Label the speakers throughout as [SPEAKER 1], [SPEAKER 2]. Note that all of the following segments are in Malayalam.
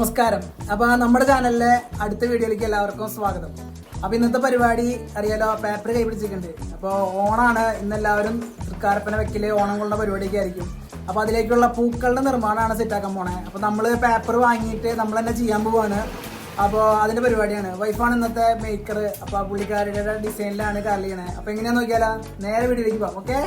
[SPEAKER 1] നമസ്കാരം. അപ്പൊ നമ്മുടെ ചാനലിലെ അടുത്ത വീഡിയോയിലേക്ക് എല്ലാവർക്കും സ്വാഗതം. അപ്പൊ ഇന്നത്തെ പരിപാടി അറിയാലോ പേപ്പർ കൈപിടിച്ചിട്ടുണ്ട് അപ്പോൾ ഓണാണ്. ഇന്ന് എല്ലാവരും തൃക്കാരപ്പന വെക്കിൽ ഓണം കൊള്ളുന്ന പരിപാടിയൊക്കെ ആയിരിക്കും. അപ്പൊ അതിലേക്കുള്ള പൂക്കളുടെ നിർമ്മാണമാണ് സെറ്റാക്കാൻ പോണേ. അപ്പൊ നമ്മൾ പേപ്പർ വാങ്ങിയിട്ട് നമ്മൾ തന്നെ ചെയ്യാൻ പോവാണ്. അപ്പോൾ അതിന്റെ പരിപാടിയാണ്. വൈഫാണ് ഇന്നത്തെ മേക്കർ അപ്പൊ പുള്ളിക്കാരുടെ ഡിസൈനിലാണ് കാർൽ ചെയ്യണേ. അപ്പൊ എങ്ങനെയാ നോക്കിയാലോ? നേരെ വീട്ടിലേക്ക് പോവാം. ഓക്കെ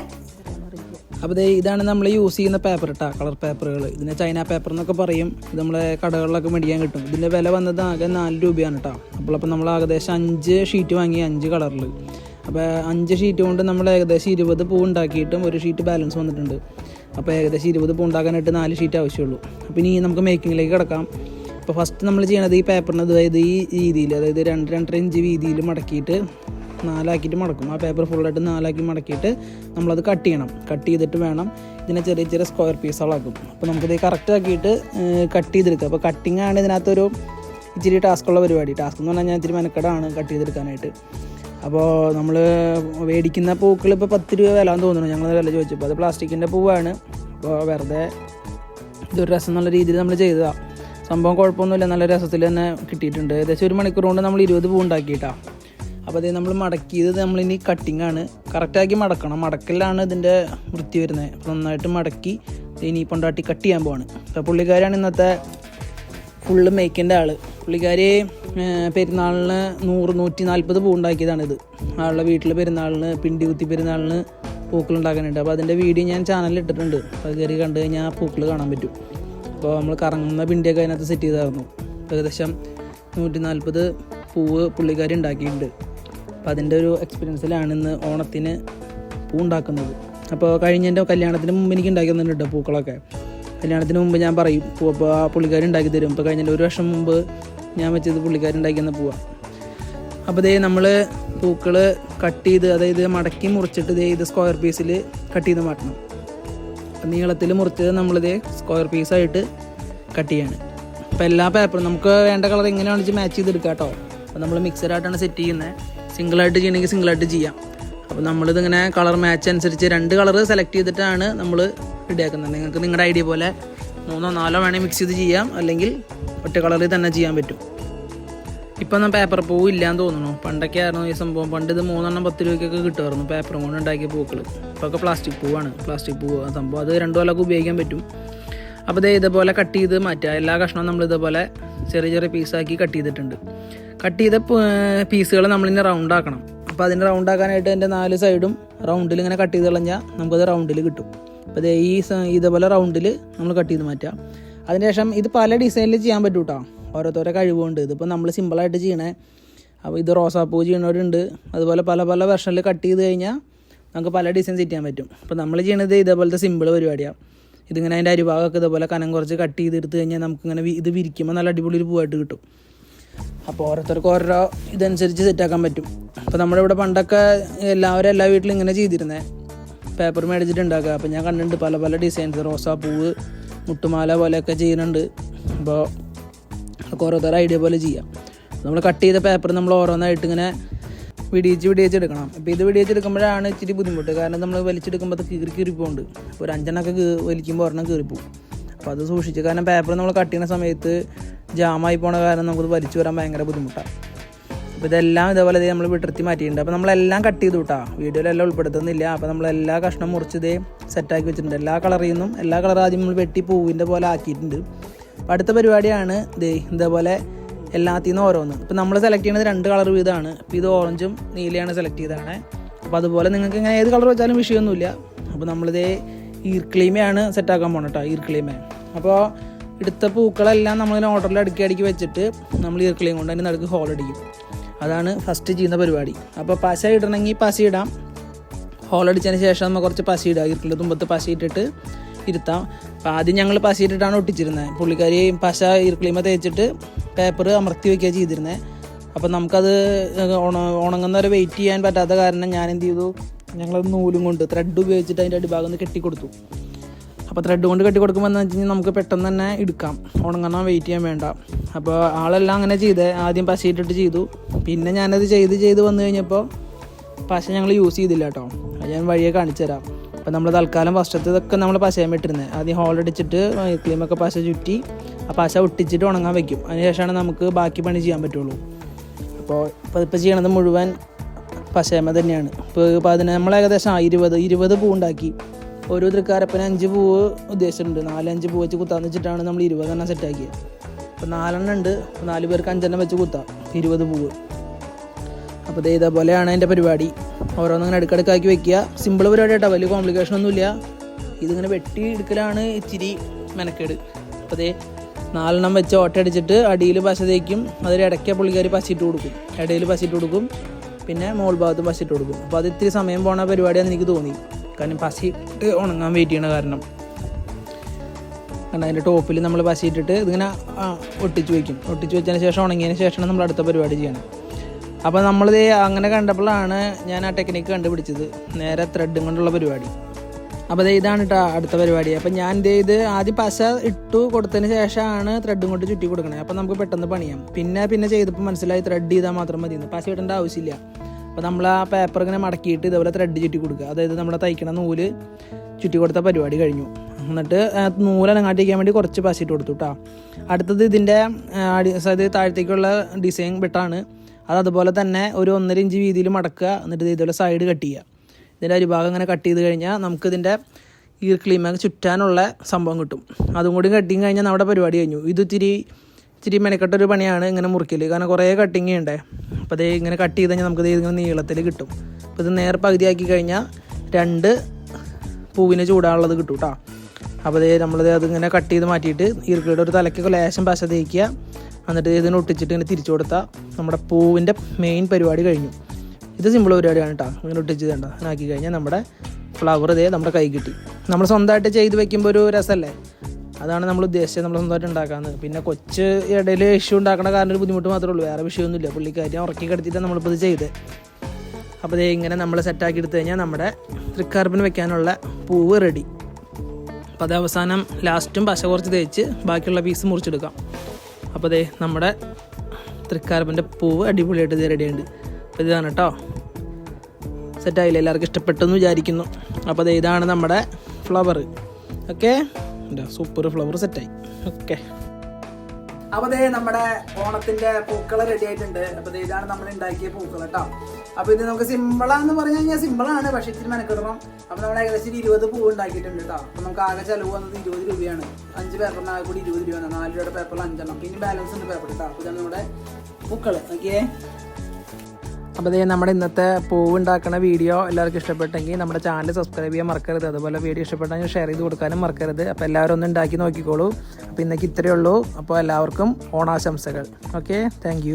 [SPEAKER 1] അപ്പോൾ ഇതാണ് നമ്മൾ യൂസ് ചെയ്യുന്ന പേപ്പർ കേട്ടോ കളർ പേപ്പറുകൾ ഇതിനെ ചൈന പേപ്പർ എന്നൊക്കെ പറയും. ഇത് നമ്മളെ കടകളിലൊക്കെ മേടിക്കാൻ കിട്ടും. ഇതിന്റെ വില വന്നത് ആകെ നാല് രൂപയാണ് കേട്ടോ അപ്പോൾ അപ്പോൾ നമ്മൾ ഏകദേശം അഞ്ച് ഷീറ്റ് വാങ്ങി അഞ്ച് കളറിൽ അപ്പോൾ അഞ്ച് ഷീറ്റ് കൊണ്ട് നമ്മൾ ഏകദേശം ഇരുപത് പൂ ഉണ്ടാക്കിയിട്ടും ഒരു ഷീറ്റ് ബാലൻസ് വന്നിട്ടുണ്ട്. അപ്പോൾ ഏകദേശം ഇരുപത് പൂ ഉണ്ടാക്കാനായിട്ട് നാല് ഷീറ്റ് ആവശ്യമുള്ളൂ. അപ്പോൾ ഇനി നമുക്ക് മേക്കിങ്ങിലേക്ക് കിടക്കാം. അപ്പോൾ ഫസ്റ്റ് നമ്മൾ ചെയ്യണത് ഈ പേപ്പറിന് അതായത് ഈ രീതിയിൽ അതായത് രണ്ട് രണ്ടര ഇഞ്ച് വീതിയിൽ മടക്കിയിട്ട് നാലാക്കിയിട്ട് മടക്കും. ആ പേപ്പർ ഫുള്ളായിട്ട് നാലാക്കി മടക്കിയിട്ട് നമ്മളത് കട്ട് ചെയ്യണം. കട്ട് ചെയ്തിട്ട് വേണം ഇതിനെ ചെറിയ ചെറിയ സ്ക്വയർ പീസുകളാക്കും അപ്പോൾ നമുക്കിത് കറക്റ്റ് ആക്കിയിട്ട് കട്ട് ചെയ്തെടുക്കുക അപ്പോൾ കട്ടിംഗ് ആണ് ഇതിനകത്തൊരു ഇച്ചിരി ടാസ്ക്കുള്ള പരിപാടി. ടാസ്ക് എന്ന് പറഞ്ഞാൽ ഞാൻ ഇച്ചിരി മെനക്കെടാണ് കട്ട് ചെയ്തെടുക്കാനായിട്ട്. അപ്പോൾ നമ്മൾ മേടിക്കുന്ന പൂക്കൾ ഇപ്പോൾ പത്ത് രൂപ വില എന്ന് തോന്നുന്നു. ഞങ്ങൾ വില ചോദിച്ചപ്പോൾ അത് പ്ലാസ്റ്റിക്കിന്റെ പൂവാണ്. അപ്പോൾ വെറുതെ ഇതൊരു രസം എന്നുള്ള രീതിയിൽ നമ്മൾ ചെയ്തതാണ് സംഭവം കുഴപ്പമൊന്നുമില്ല. നല്ല രസത്തിൽ തന്നെ കിട്ടിയിട്ടുണ്ട്. ഏകദേശം ഒരു മണിക്കൂർ കൊണ്ട് നമ്മൾ ഇരുപത് പൂ ഉണ്ടാക്കിയിട്ടാണ് അപ്പോൾ അതേ നമ്മൾ മടക്കിയത് നമ്മളിനി കട്ടിംഗ് ആണ്. കറക്റ്റാക്കി മടക്കണം. മടക്കലാണ് ഇതിന്റെ വൃത്തി വരുന്നത്. അപ്പോൾ നന്നായിട്ട് മടക്കി ഇനി പൊണ്ടാട്ടി കട്ട് ചെയ്യാൻ പോവാണ്. അപ്പോൾ പുള്ളിക്കാരാണ് ഇന്നത്തെ ഫുള്ള് മേക്കിന്റെ ആൾ പുള്ളിക്കാരി പെരുന്നാളിന് നൂറ് നൂറ്റി നാൽപ്പത് പൂ ഉണ്ടാക്കിയതാണിത് ആളുടെ വീട്ടിൽ പെരുന്നാളിന് പിണ്ടി കുത്തി പെരുന്നാളിന് പൂക്കൾ ഉണ്ടാക്കാനുണ്ട്. അപ്പോൾ അതിന്റെ വീഡിയോ ഞാൻ ചാനലിൽ ഇട്ടിട്ടുണ്ട്. അത് കയറി കണ്ടു കഴിഞ്ഞാൽ പൂക്കൾ കാണാൻ പറ്റും. അപ്പോൾ നമ്മൾ കറങ്ങുന്ന പിണ്ടിയൊക്കെ അതിനകത്ത് സെറ്റ് ചെയ്തായിരുന്നു. ഏകദേശം നൂറ്റി നാൽപ്പത് പൂവ് പുള്ളിക്കാരി ഉണ്ടാക്കിയിട്ടുണ്ട്. അപ്പോൾ അതിന്റെ ഒരു എക്സ്പീരിയൻസിലാണ് ഇന്ന് ഓണത്തിന് പൂ ഉണ്ടാക്കുന്നത്. അപ്പോൾ കഴിഞ്ഞ എന്റെ കല്യാണത്തിന് മുമ്പ് എനിക്ക് ഉണ്ടാക്കി തന്നിട്ടുണ്ട് പൂക്കളൊക്കെ. കല്യാണത്തിന് മുമ്പ് ഞാൻ പറയും പൂ അപ്പോൾ ആ പുള്ളിക്കാരി ഉണ്ടാക്കി തരും. ഇപ്പോൾ കഴിഞ്ഞ ഒരു വർഷം മുമ്പ് ഞാൻ വെച്ചത് പുള്ളിക്കാരി ഉണ്ടാക്കി തന്ന പൂവാണ് അപ്പോൾ ഇതേ നമ്മൾ പൂക്കൾ കട്ട് ചെയ്ത് അതായത് മടക്കി മുറിച്ചിട്ട് ഇതേ ഇത് സ്ക്വയർ പീസിൽ കട്ട് ചെയ്ത് മാറ്റണം. അപ്പം നീളത്തിൽ മുറിച്ചത് നമ്മളിത് സ്ക്വയർ പീസായിട്ട് കട്ട് ചെയ്യാണ്. അപ്പോൾ എല്ലാ പേപ്പറും നമുക്ക് വേണ്ട കളർ എങ്ങനെയാണെന്ന് വെച്ചാൽ മാച്ച് ചെയ്തെടുക്കാം കേട്ടോ അപ്പോൾ നമ്മൾ മിക്സഡായിട്ടാണ് സെറ്റ് ചെയ്യുന്നത് സിംഗിളായിട്ട് ചെയ്യണമെങ്കിൽ സിംഗിളായിട്ട് ചെയ്യാം. അപ്പോൾ നമ്മളിതിങ്ങനെ കളർ മാച്ച് അനുസരിച്ച് രണ്ട് കളർ സെലക്ട് ചെയ്തിട്ടാണ് നമ്മൾ റെഡിയാക്കുന്നത് നിങ്ങൾക്ക് നിങ്ങളുടെ ഐഡിയ പോലെ മൂന്നോ നാലോ വേണമെങ്കിൽ മിക്സ് ചെയ്ത് ചെയ്യാം. അല്ലെങ്കിൽ ഒറ്റ കളറിൽ തന്നെ ചെയ്യാൻ പറ്റും. ഇപ്പം ഒന്നും പേപ്പർ പൂവ് ഇല്ലാന്ന് തോന്നുന്നു. പണ്ടൊക്കെ ആയിരുന്നു ഈ സംഭവം. പണ്ട് ഇത് മൂന്നെണ്ണം പത്ത് രൂപയ്ക്കൊക്കെ കിട്ടുമായിരുന്നു പേപ്പർ കൊണ്ട് ഉണ്ടാക്കിയ പൂക്കൾ ഇപ്പോൾ ഒക്കെ പ്ലാസ്റ്റിക് പൂവാണ്. പ്ലാസ്റ്റിക് പൂവ്. സംഭവം. അത് രണ്ടു കൊല്ലമൊക്കെ ഉപയോഗിക്കാൻ പറ്റും. അപ്പോൾ ഇത് ഇതേപോലെ കട്ട് ചെയ്ത് മാറ്റുക എല്ലാ കഷ്ണവും നമ്മൾ ഇതേപോലെ ചെറിയ ചെറിയ പീസാക്കി കട്ട് ചെയ്തിട്ടുണ്ട്. കട്ട് ചെയ്ത പീസുകൾ നമ്മളിങ്ങനെ റൗണ്ട് ആക്കണം. അപ്പോൾ അതിന് റൗണ്ട് ആക്കാനായിട്ട് എന്റെ നാല് സൈഡും റൗണ്ടിൽ ഇങ്ങനെ കട്ട് ചെയ്ത് കളഞ്ഞാൽ നമുക്കത് റൗണ്ടിൽ കിട്ടും. അപ്പോൾ ദേ ഈ ഇതേപോലെ റൗണ്ടിൽ നമ്മൾ കട്ട് ചെയ്ത് മാറ്റുക അതിനുശേഷം ഇത് പല ഡിസൈനിൽ ചെയ്യാൻ പറ്റും കേട്ടോ ഓരോരുത്തരോ കഴിവുണ്ട് ഇതിപ്പോൾ നമ്മൾ സിമ്പിളായിട്ട് ചെയ്യണേ. അപ്പോൾ ഇത് റോസാപ്പൂ ചെയ്യണവരുണ്ട്. അതുപോലെ പല പല വെർഷനിൽ കട്ട് ചെയ്ത് കഴിഞ്ഞാൽ നമുക്ക് പല ഡിസൈൻ സെറ്റ് ചെയ്യാൻ പറ്റും. അപ്പോൾ നമ്മൾ ചെയ്യണത് ഇതേപോലത്തെ സിമ്പിൾ പരിപാടിയാണ് ഇതിങ്ങനെ അതിന്റെ അരിഭാഗമൊക്കെ ഇതേപോലെ കനം കുറച്ച് കട്ട് ചെയ്ത് എടുത്ത് കഴിഞ്ഞാൽ നമുക്കിങ്ങനെ ഇത് വിരിക്കുമ്പോൾ നല്ല അടിപൊളി ഒരു പൂവായിട്ട് കിട്ടും. അപ്പോൾ ഓരോരുത്തർക്ക് ഓരോ ഇതനുസരിച്ച് സെറ്റാക്കാൻ പറ്റും. അപ്പോൾ നമ്മുടെ ഇവിടെ പണ്ടൊക്കെ എല്ലാവരും എല്ലാ വീട്ടിലും ഇങ്ങനെ ചെയ്തിരുന്നത് പേപ്പർ മേടിച്ചിട്ട് ഉണ്ടാക്കുക അപ്പോൾ ഞാൻ കണ്ടിട്ടുണ്ട് പല പല ഡിസൈൻസ് റോസാപ്പൂവ് മുട്ടുമാല പോലെയൊക്കെ ചെയ്യുന്നുണ്ട്. അപ്പോൾ നമുക്ക് ഓരോരുത്തർ ഐഡിയ പോലെ ചെയ്യാം. നമ്മൾ കട്ട് ചെയ്ത പേപ്പർ നമ്മൾ ഓരോന്നായിട്ട് ഇങ്ങനെ വിടിയിച്ച് വിടിയിച്ച് എടുക്കണം. അപ്പോൾ ഇത് വിടിയിച്ച് എടുക്കുമ്പോഴാണ് ഇച്ചിരി ബുദ്ധിമുട്ട്. കാരണം നമ്മൾ വലിച്ചെടുക്കുമ്പോൾ അത് കീറി കീറിപ്പോണ്ട് ഒരു അഞ്ചെണ്ണൊക്കെ വലിക്കുമ്പോൾ ഒരെണ്ണം കീറിപ്പോവും. അപ്പോൾ അത് സൂക്ഷിച്ച്. കാരണം പേപ്പർ നമ്മൾ കട്ട് ചെയ്യുന്ന സമയത്ത് ജാമായി പോണ കാരണം നമുക്കത് വലിച്ചു വരാൻ ഭയങ്കര ബുദ്ധിമുട്ടാണ് അപ്പോൾ ഇതെല്ലാം ഇതേപോലെ നമ്മൾ വിടർത്തി മാറ്റിയിട്ടുണ്ട്. അപ്പോൾ നമ്മളെല്ലാം കട്ട് ചെയ്തു കേട്ടോ വീഡിയോയിലെല്ലാം ഉൾപ്പെടുത്തുന്നില്ല. അപ്പോൾ നമ്മൾ എല്ലാ കഷ്ണം മുറിച്ച് ഇതേ സെറ്റാക്കി വെച്ചിട്ടുണ്ട്. എല്ലാ കളറിൽ നിന്നും എല്ലാ കളർ ആദ്യം നമ്മൾ വെട്ടി പൂവിന്റെ പോലെ ആക്കിയിട്ടുണ്ട്. അപ്പോൾ അടുത്ത പരിപാടിയാണ് ദേ ഇതേപോലെ എല്ലാത്തിൽ നിന്നും ഓരോന്ന്. ഇപ്പോൾ നമ്മൾ സെലക്ട് ചെയ്യുന്നത് രണ്ട് കളർ വീതമാണ്. അപ്പോൾ ഇത് ഓറഞ്ചും നീലയാണ് സെലക്ട് ചെയ്തതാണ്. അപ്പോൾ അതുപോലെ നിങ്ങൾക്ക് ഇങ്ങനെ ഏത് കളർ വെച്ചാലും വിഷയമൊന്നുമില്ല. അപ്പോൾ നമ്മളിതേ ഈർക്ലീമയാണ് സെറ്റാക്കാൻ പോകണം കേട്ടോ ഈർക്ലീമ അപ്പോൾ എടുത്ത പൂക്കളെല്ലാം നമ്മളിങ്ങനെ ഓർഡറിൽ അടുക്കി അടുക്കി വെച്ചിട്ട് നമ്മൾ ഈർക്ലീം കൊണ്ട് അതിന് നടുക്ക് ഹോൾ അടിക്കും. അതാണ് ഫസ്റ്റ് ചെയ്യുന്ന പരിപാടി. അപ്പോൾ പശ ഇടണമെങ്കിൽ പശ ഇടാം. ഹോൾ അടിച്ചതിന് ശേഷം നമ്മൾ കുറച്ച് പശ ഇടാം ഈർക്കിന്റെ തുമ്പത്ത് പശ ഇട്ടിട്ട് ഇരുത്താം. അപ്പോൾ ആദ്യം ഞങ്ങൾ പശ ഇട്ടിട്ടാണ് ഒട്ടിച്ചിരുന്നത് പുള്ളിക്കാരി പശ ഈർക്കിളിമ തേച്ചിട്ട് പേപ്പർ അമർത്തി വയ്ക്കുക ചെയ്തിരുന്നത് അപ്പോൾ നമുക്കത് ഉണ ഉണങ്ങുന്നവരെ വെയിറ്റ് ചെയ്യാൻ പറ്റാത്ത കാരണം ഞാൻ എന്ത് ചെയ്തു? ഞങ്ങൾ നൂലും കൊണ്ട് ത്രെഡ് ഉപയോഗിച്ചിട്ട് അതിന്റെ അടിഭാഗം ഒന്ന് കെട്ടിക്കൊടുത്തു. അപ്പോൾ ത്രെഡ് കൊണ്ട് കെട്ടി കൊടുക്കുമ്പോൾ എന്ന് വെച്ച് കഴിഞ്ഞാൽ നമുക്ക് പെട്ടെന്ന് തന്നെ എടുക്കാം. ഉണങ്ങണം വെയിറ്റ് ചെയ്യാൻ വേണ്ട. അപ്പോൾ ആളെല്ലാം അങ്ങനെ ചെയ്തേ. ആദ്യം പശയിട്ടിട്ട് ചെയ്തു. പിന്നെ ഞാനത് ചെയ്ത് ചെയ്ത് വന്നു കഴിഞ്ഞപ്പോൾ പശ ഞങ്ങൾ യൂസ് ചെയ്തില്ല കേട്ടോ അത് ഞാൻ വഴിയെ കാണിച്ചു തരാം. അപ്പോൾ നമ്മൾ തൽക്കാലം ഫസ്റ്റത്തെ ഇതൊക്കെ നമ്മൾ പശയം ഇട്ടിരുന്നത് ആദ്യം ഹോൾ അടിച്ചിട്ട് ക്ലീമൊക്കെ പശ ചുറ്റി ആ പശ ഒട്ടിച്ചിട്ട് ഉണങ്ങാൻ വയ്ക്കും അതിനുശേഷമാണ് നമുക്ക് ബാക്കി പണി ചെയ്യാൻ പറ്റുള്ളൂ. അപ്പോൾ ഇപ്പോൾ ഇപ്പോൾ ചെയ്യണത് മുഴുവൻ പശയമ തന്നെയാണ്. ഇപ്പോൾ പതിന നമ്മൾ ഏകദേശം ഇരുപത് ഇരുപത് പൂ ഉണ്ടാക്കി ഓരോ തൃക്കാരപ്പന് അഞ്ച് പൂവ് ഉദ്ദേശിച്ചിട്ടുണ്ട്. നാലഞ്ച് പൂ വെച്ച് കുത്താന്ന് വെച്ചിട്ടാണ് നമ്മൾ ഇരുപതെണ്ണം സെറ്റാക്കിയത് അപ്പോൾ നാലെണ്ണം ഉണ്ട്. അപ്പോൾ നാല് പേർക്ക് അഞ്ചെണ്ണം വെച്ച് കുത്താം. ഇരുപത് പൂവ്. അപ്പോൾ ഇത് ഇതേപോലെയാണ് എന്റെ പരിപാടി. ഓരോന്നിങ്ങനെ അടുക്കടുക്കാക്കി വെക്കുക. സിമ്പിൾ പരിപാടി കേട്ടോ വലിയ കോംപ്ലിക്കേഷൻ ഒന്നുമില്ല. ഇതിങ്ങനെ വെട്ടി എടുക്കലാണ് ഇച്ചിരി മെനക്കേട്. അപ്പോൾ അതേ നാലെണ്ണം വെച്ച് ഓട്ടയടിച്ചിട്ട് അടിയിൽ പശ തേക്കും. അതിൽ ഇടയ്ക്ക് പുള്ളിക്കാർ പശിട്ട് കൊടുക്കും. ഇടയിൽ പശിട്ട് കൊടുക്കും. പിന്നെ മോൾ ഭാഗത്ത് പശിട്ട് കൊടുക്കും. അപ്പോൾ അത് ഇത്തിരി സമയം പോണ പരിപാടിയാണെന്ന് എനിക്ക് തോന്നി. കാരണം പശിട്ട് ഉണങ്ങാൻ വെയിറ്റ് ചെയ്യണ കാരണം. കാരണം അതിന്റെ ടോപ്പിൽ നമ്മൾ പശിയിട്ടിട്ട് ഇതിങ്ങനെ ഒട്ടിച്ച് വയ്ക്കും ഒട്ടിച്ച് വെച്ചതിന് ശേഷം ഉണങ്ങിയതിന് ശേഷമാണ് നമ്മൾ അടുത്ത പരിപാടി ചെയ്യണം. അപ്പോൾ നമ്മളിത് അങ്ങനെ കണ്ടപ്പോഴാണ് ഞാൻ ആ ടെക്നിക്ക് കണ്ടുപിടിച്ചത്. നേരെ ത്രെഡും കൊണ്ടുള്ള പരിപാടി. അപ്പോൾ ഇതാണ് കേട്ടോ അടുത്ത പരിപാടി. അപ്പോൾ ഞാൻ എന്ത് ചെയ്ത് ആദ്യം പശ ഇട്ടു കൊടുത്തതിന് ശേഷമാണ് ത്രെഡും കൊണ്ട് ചുറ്റി കൊടുക്കണത് അപ്പോൾ നമുക്ക് പെട്ടെന്ന് പണിയാം. പിന്നെ പിന്നെ ചെയ്തപ്പോൾ മനസ്സിലായി ത്രെഡ് ചെയ്താൽ മാത്രം മതി. പശ ഇടേണ്ട ആവശ്യമില്ല. അപ്പോൾ നമ്മൾ ആ പേപ്പർ ഇങ്ങനെ മടക്കിയിട്ട് ഇതേപോലെ ത്രെഡ് ചുറ്റി കൊടുക്കുക. അതായത് നമ്മുടെ തയ്ക്കണ നൂൽ ചുറ്റി കൊടുത്ത പരിപാടി കഴിഞ്ഞു. എന്നിട്ട് ആ നൂൽ അനങ്ങാട്ടിരിക്കാൻ വേണ്ടി കുറച്ച് പശ ഇട്ട് കൊടുത്തു കേട്ടോ അടുത്തത് ഇതിന്റെ അതായത് താഴത്തേക്കുള്ള ഡിസൈൻ ബെട്ടാണ് അത് അതുപോലെ തന്നെ ഒരു ഒന്നര ഇഞ്ച് വീതിയിൽ മടക്കുക. എന്നിട്ട് ഇത് ഇതുപോലെ സൈഡ് കട്ട് ചെയ്യുക. ഇതിന്റെ ഒരു ഭാഗം ഇങ്ങനെ കട്ട് ചെയ്ത് കഴിഞ്ഞാൽ നമുക്ക് ഇതിന്റെ ഈ ക്ലീമൊക്കെ ചുറ്റാനുള്ള സംഭവം കിട്ടും. അതും കൂടി കട്ടിങ് കഴിഞ്ഞാൽ നമ്മുടെ പരിപാടി കഴിഞ്ഞു. ഇത് ഇത്തിരി ഇത്തിരി മെനക്കെട്ട ഒരു പണിയാണ് ഇങ്ങനെ മുറിക്കൽ കാരണം കുറേ കട്ടിങ് ഉണ്ട് അപ്പോൾ അത് ഇങ്ങനെ കട്ട് ചെയ്ത് കഴിഞ്ഞാൽ നമുക്ക് ഇങ്ങനെ നീളത്തിൽ കിട്ടും. അപ്പോൾ ഇത് നേരെ പകുതിയാക്കി കഴിഞ്ഞാൽ രണ്ട് പൂവിന് ചൂടാനുള്ളത് കിട്ടും കേട്ടോ അപ്പോൾ അതേ നമ്മളത് അതിങ്ങനെ കട്ട് ചെയ്ത് മാറ്റിയിട്ട് ഈർക്കിയുടെ ഒരു തലയ്ക്കൊക്കെ ലേശം പശ തേക്കുക എന്നിട്ട് ഇതിനെ ഒട്ടിച്ചിട്ട് ഇങ്ങനെ തിരിച്ചു കൊടുത്താൽ നമ്മുടെ പൂവിന്റെ മെയിൻ പരിപാടി കഴിഞ്ഞു. ഇത് സിമ്പിൾ പരിപാടിയാണ് കേട്ടോ ഇങ്ങനെ ഒട്ടിച്ച് തേണ്ട ആക്കി കഴിഞ്ഞാൽ നമ്മുടെ ഫ്ലവർ ഇതേ നമ്മുടെ കൈ കിട്ടി. നമ്മൾ സ്വന്തമായിട്ട് ചെയ്ത് വെക്കുമ്പോൾ ഒരു രസമല്ലേ അതാണ് നമ്മൾ ഉദ്ദേശിച്ചത് നമ്മൾ സ്വന്തമായിട്ട് ഉണ്ടാക്കാന്ന്. പിന്നെ കൊച്ച് ഇടയിൽ ഇഷ്യൂ ഉണ്ടാക്കണ കാരണം ഒരു ബുദ്ധിമുട്ട് മാത്രമേ ഉള്ളൂ. വേറെ വിഷയമൊന്നുമില്ല. പുള്ളിക്കാരി ഉറക്കി കിടത്തിയിട്ടാണ് നമ്മളിപ്പോൾ ഇത് ചെയ്ത്. അപ്പോൾ ദേ ഇങ്ങനെ നമ്മൾ സെറ്റാക്കി എടുത്തു കഴിഞ്ഞാൽ നമ്മുടെ തൃക്കാർപ്പിന് വെക്കാനുള്ള പൂവ് റെഡി അപ്പോൾ അത് അവസാനം ലാസ്റ്റും പശ കുറച്ച് തേച്ച് ബാക്കിയുള്ള പീസ് മുറിച്ചെടുക്കാം. അപ്പോൾ അതേ നമ്മുടെ തൃക്കാർപ്പിന്റെ പൂവ് അടിപൊളിയായിട്ട് ഇത് റെഡിയുണ്ട് അപ്പോൾ ഇതാണ് കേട്ടോ സെറ്റായില്ല എല്ലാവർക്കും ഇഷ്ടപ്പെട്ടെന്ന് വിചാരിക്കുന്നു. അപ്പോൾ ഇതാണ് നമ്മുടെ ഫ്ലവർ ഓക്കെ സൂപ്പർ ഫ്ലവർ സെറ്റായി ഓക്കെ അപ്പൊ ദേ നമ്മുടെ ഓണത്തിന്റെ പൂക്കൾ റെഡി ആയിട്ടുണ്ട്. അപ്പൊ ദേ ഇതാണ് നമ്മൾ ഉണ്ടാക്കിയ പൂക്കൾ കേട്ടോ അപ്പൊ ഇത് നമുക്ക് സിമ്പിളാന്ന് പറഞ്ഞു കഴിഞ്ഞാൽ സിമ്പിളാണ് പക്ഷെ ഇത്തിരി മെനക്കെടണം അപ്പൊ നമ്മൾ ഏകദേശം ഒരു ഇരുപത് പൂ ഉണ്ടാക്കിയിട്ടുണ്ട് കേട്ടോ അപ്പൊ നമുക്ക് ആകെ ചെലവ് വന്നത് ഇരുപത് രൂപയാണ്. അഞ്ച് പേപ്പറിന് ആകെ കൂടി ഇരുപത് രൂപയാണ്. നാല് രൂപയുടെ പേപ്പറിൽ അഞ്ചെണ്ണം. പിന്നെ ബാലൻസ് ഉണ്ട് പേപ്പർ കേട്ടോ അപ്പൊ ഇതാണ് നമ്മുടെ പൂക്കൾ. ഓക്കെ അപ്പോൾ ഇത് നമ്മുടെ ഇന്നത്തെ പൂവ് ഉണ്ടാക്കുന്ന വീഡിയോ എല്ലാവർക്കും ഇഷ്ടപ്പെട്ടെങ്കിൽ നമ്മുടെ ചാനൽ സബ്സ്ക്രൈബ് ചെയ്യാൻ മറക്കരുത്. അതുപോലെ വീഡിയോ ഇഷ്ടപ്പെട്ടെങ്കിൽ ഷെയർ ചെയ്ത് കൊടുക്കാനും മറക്കരുത്. അപ്പോൾ എല്ലാവരും ഒന്ന് ഉണ്ടാക്കി നോക്കിക്കോളൂ. അപ്പോൾ ഇന്നേക്ക് ഇത്രയേ ഉള്ളൂ. അപ്പോൾ എല്ലാവർക്കും ഓണാശംസകൾ. Okay thank